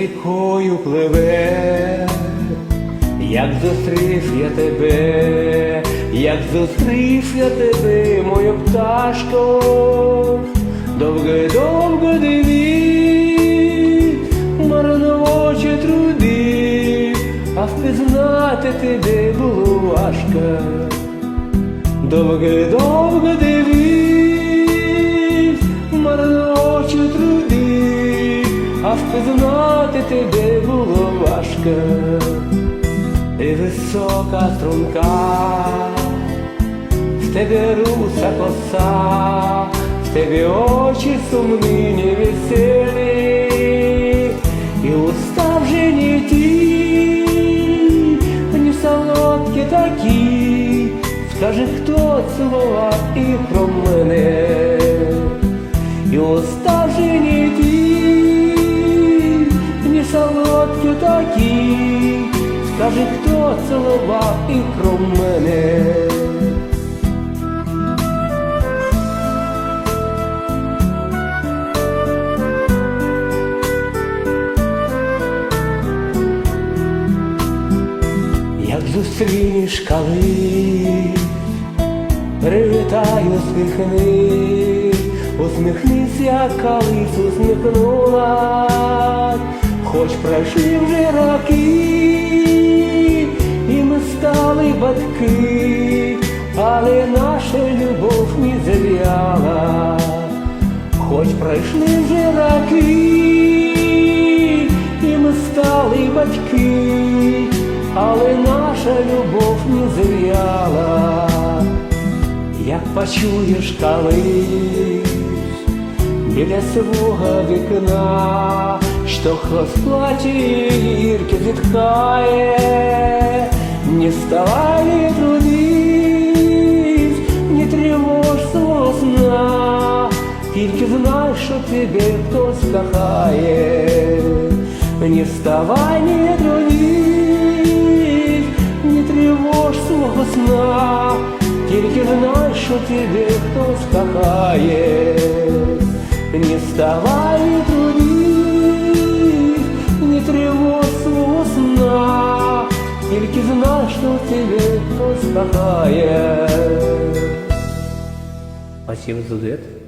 рікою пливе, як зустрів я тебе, як зустрів я тебе, моя пташко, довго-довго диві, марно очі труди, а впізнати тебе було важко. Довго-довго дивись, марно а впізнати тебе було важко. Ти висока струнка, в тебе руса коса, в тебе очі сумні, невеселі, і уста вже не ті, не солодкі такі, скажи, хто цілував і про мене, і уста солодкі такі, скажи, хто цілував і про мене. Як зустрінеш колись, привітай, усміхни, усміхнись, як колись усміхнулась, хоч пройшли вже роки, і ми стали батьки, але наша любов не зав'яла, хоч пройшли вже роки, і ми стали батьки, але наша любов не зав'яла, як почуєш колись біля свого вікна, що хтось плаче гірки зітхає, не вставай, не трудись, не тривож свого сна, тільки знай, що тебе хтось кохає, не вставай, не трудись, не тривож свого сна, тільки знай, що тебе хтось кохає. Не вставай, не трудись, Не тривож свого сна, тільки знай, що тебе кохає. Спасибо за дует.